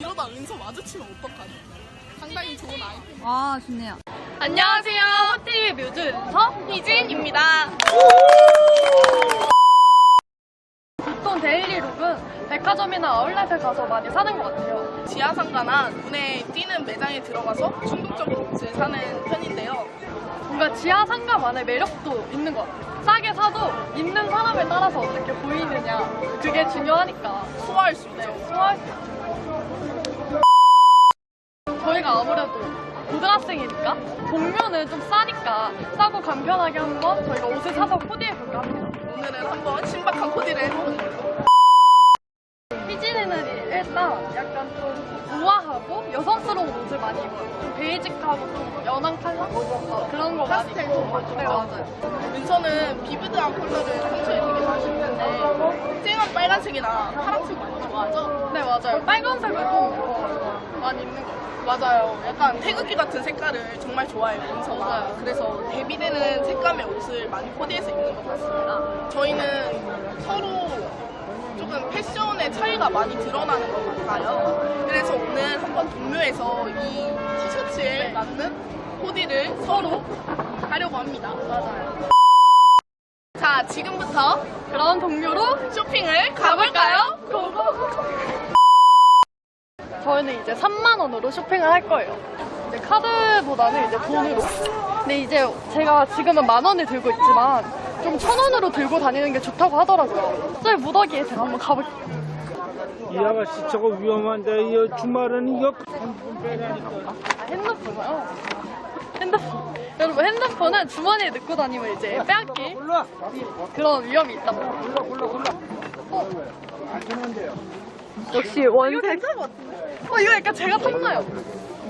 이러다 은서 마주치면 어떡하지? 상당히 좋은 아이템. 아, 좋네요. 안녕하세요. TV 뮤즈 은서 희진입니다. 보통 데일리룩은 백화점이나 아울렛에 가서 많이 사는 것 같아요. 지하상가나 눈에 띄는 매장에 들어가서 충동적으로 옷을 사는 편인데요. 뭔가 지하 상가만의 매력도 있는 것 같아요. 싸게 사도 입는 사람에 따라서 어떻게 보이느냐 그게 중요하니까 소화할 수 있죠. 소화할 수 있죠. 학생이니까 동료는 좀 싸니까 싸고 간편하게 한번 저희가 옷을 사서 코디해볼까 합니다. 오늘은 한번 신박한 코디를 해보는 걸로. 희진이는 일단 약간 좀 우아하고 여성스러운 옷을 많이 입어요. 좀 베이직하고 좀 연한 컬러? 어, 그런 거 많이 파스텔 입고. 톤 네, 맞아요. 은서는 비비드한 컬러를 평소에 되게 입는데 쨍한 빨간색이나 파란색 많이 좋아하죠? 네, 맞아요. 빨간색을 좀 어, 많이 입는 것 같아요. 맞아요. 약간 태극기 같은 색깔을 정말 좋아해요, 은서가. 그래서 대비되는 색감의 옷을 많이 코디해서 입는 것 같습니다. 저희는 서로 조금 패션의 차이가 많이 드러나는 것 같아요. 그래서 오늘 한번 동묘에서 이 티셔츠에 맞는 코디를 서로 하려고 합니다. 맞아요. 자, 지금부터 그런 동료로 쇼핑을 가볼까요? 저희는 이제 3만 원으로 쇼핑을 할 거예요. 이제 카드보다는 이제 돈으로. 근데 이제 제가 지금은 만 원을 들고 있지만 좀 천 원으로 들고 다니는 게 좋다고 하더라고요. 저희 무더기에 제가 한번 가볼게요. 이 아가씨 저거 위험한데 이 주말은 이거 핸드폰 빼라니까 아, 핸드폰이요? 핸드폰. 여러분 핸드폰은 주머니에 넣고 다니면 이제 빼앗기 그런 위험이 있다고. 어. 역시 원색. 이거 괜찮은 것 같은데? 어 이거 약간 제가 탔나요?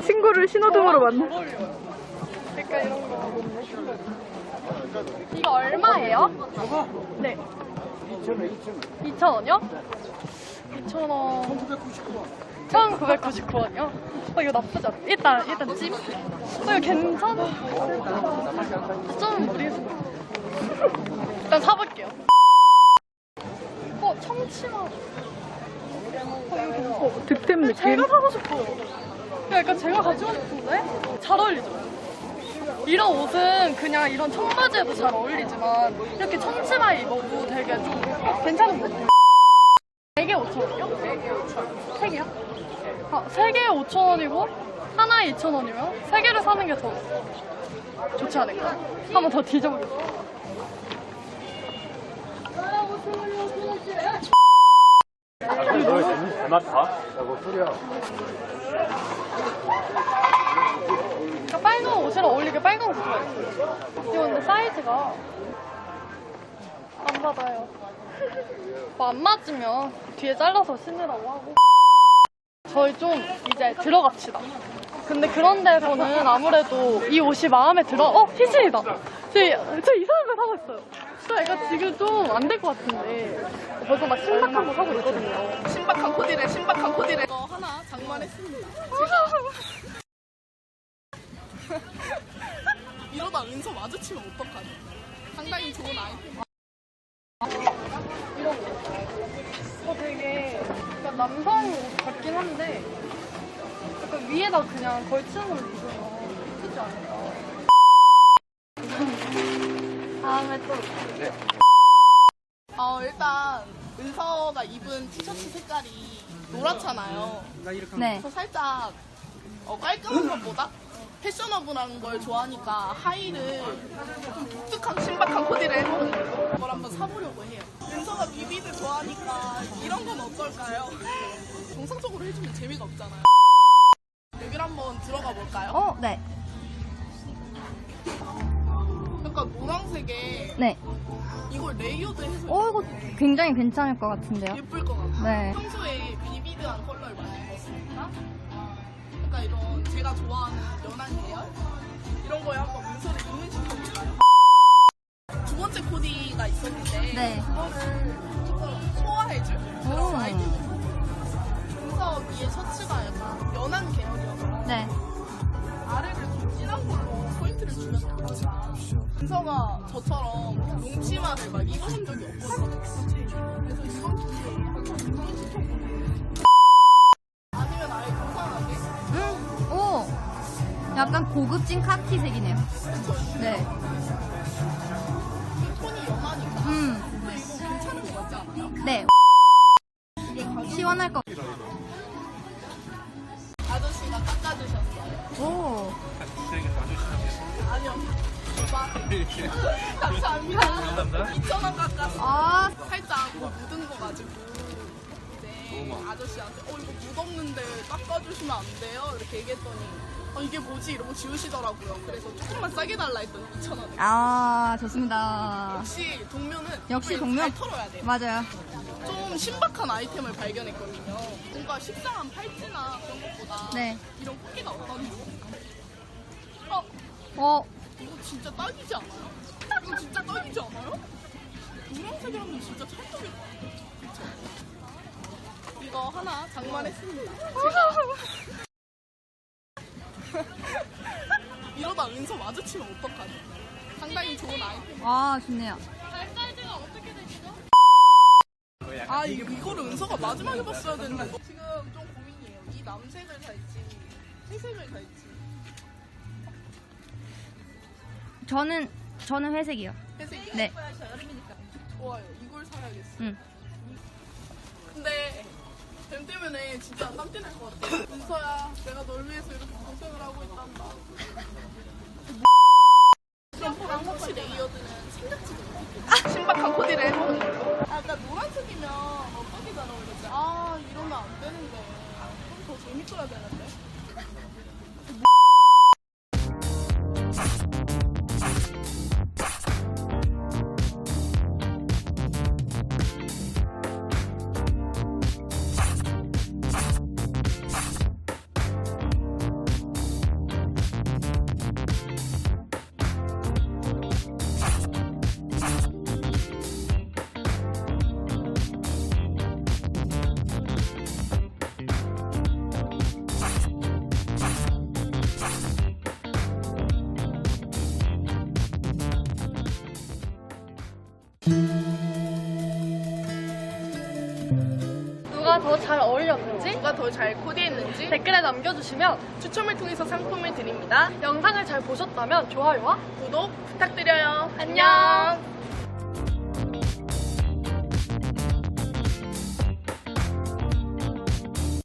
친구를 신호등으로 만나. 약간 이런 거. 이거 얼마예요? 네. 2,000원이요? 2,000원. 1999원이요? 어, 이거 나쁘지 않아. 일단, 일단 찜. 어, 이거 괜찮아. 좀 무리해서. 일단 사볼게요. 어, 청치마. 어, 이거 괜찮아. 득템 느낌? 제가 사고 싶어. 야, 약간 제가 가지고 싶은데? 잘 어울리죠? 이런 옷은 그냥 이런 청바지에도 잘 어울리지만 이렇게 청치마에 입어도 되게 좀 괜찮은 것 같아요. 4개 5천원이요? 4개 5천원. 3개요? 아, 3개에 5천원이고 하나에 2천원이면 3개를 사는 게 더 좋지 않을까? 한번 더 뒤져보겠습니다. 그러니까 빨간 옷이랑 어울리게 빨간 옷 좋아해요. 이거 근데 사이즈가 안 맞아요. 뭐 안 맞으면 뒤에 잘라서 신으라고 하고. 저희 좀 이제 들어갑시다. 근데 그런 데서는 아무래도 이 옷이 마음에 들어. 어, 희진이다. 저, 저 이상한 거 사고 있어요. 저 약간 지금 좀 안 될 것 같은데. 벌써 막 신박한 거 사고 있거든요. 신박한 코디를, 신박한 코디를. 이거 하나 장만했습니다. 이러다 은서 마주치면 어떡하지? 상당히 좋은 아이템. 이런 거. 어, 되게 약간 남성 옷 같긴 한데 약간 위에다 그냥 걸치는 걸 입으면 예쁘지 않을까. 다음에 또 어, 일단 은서가 입은 티셔츠 색깔이 노랗잖아요. 네. 그래서 살짝 어, 깔끔한 것보다 패셔너블한 걸 좋아하니까 하이를 좀 독특한 신박한 코디를 해보는 걸로 그걸 한번 사보려고 해요. 은서가 비비드 좋아하니까 이런 건 어떨까요? 정상적으로 해주면 재미가 없잖아요. 여기를 한번 들어가 볼까요? 어, 네. 노란색에 네. 이걸 레이어드 해서 어, 이거 굉장히 괜찮을 것 같은데요? 예쁠 것 같아요. 네. 평소에 비비드한 컬러를 많이 입었으니까 약간 이런 제가 좋아하는 연한 계열 이런 거에 한번 문서를 입문시켜볼까요? 두 번째 코디가 있었는데 네. 그거를 조금 소화해줄 그런 오. 아이템을 문서 위에 셔츠가 약간 연한 계열이어서 네. 은서가 저처럼 농치마를 막 입어본 적이 없거든요. 그래서 이번 기회에 아니면 아예 건강하게 응? 네. 오! 약간 고급진 카키색이네요. 네. 그 톤이 연하니까. 음. 근데 이거 괜찮은 거 같지 않아요? 네. 오빠. 감사합니다. 2,000원 깎았어. 아, 살짝 뭐 묻은 거 가지고 이제 아저씨한테 어 이거 묻었는데 깎아주시면 안 돼요? 이렇게 얘기했더니 어 이게 뭐지? 이러고 지우시더라고요. 그래서 조금만 싸게 달라 했더니 2,000원에. 아, 좋습니다. 역시 동묘는 역시? 잘 털어야 돼요. 맞아요. 좀 신박한 아이템을 발견했거든요. 뭔가 식상한 팔찌나 그런 것보다 네. 이런 꽃게가 어떤지. 어, 어, 진짜 딱이지 않아요? 이거 진짜 딱이지 않아요? 노란색이라면 진짜 같아요. 그쵸? 이거 하나 장만했습니다. 제가 이러다 은서 마주치면 어떡하죠? 상당히 좋은 아이템. 아, 좋네요. 아 이, 이거를 은서가 마지막에 봤어야 되는데 지금 좀 고민이에요 이 남색을 살지 회색을 살지 저는, 저는 회색이요. 회색이 네. 좋아요 이걸 사야겠어. 응. 근데 뱀 때문에 진짜 땀띠 날 것 같아. 은서야 내가 널 위해서 이렇게 고생을 하고 있단다. 그럼 방혹시 레이어드는 생각지도 못했겠다 신박한 코디를 해보는 걸로 아, 아까 노란색이면 어떻게 잘 어울리지 아 이러면 안 되는데. 좀 더 재밌어야 되는데 누가 더 잘 어울렸는지? 누가 더 잘 코디했는지? 댓글에 남겨주시면 추첨을 통해서 상품을 드립니다. 영상을 잘 보셨다면 좋아요와 구독 부탁드려요. 안녕.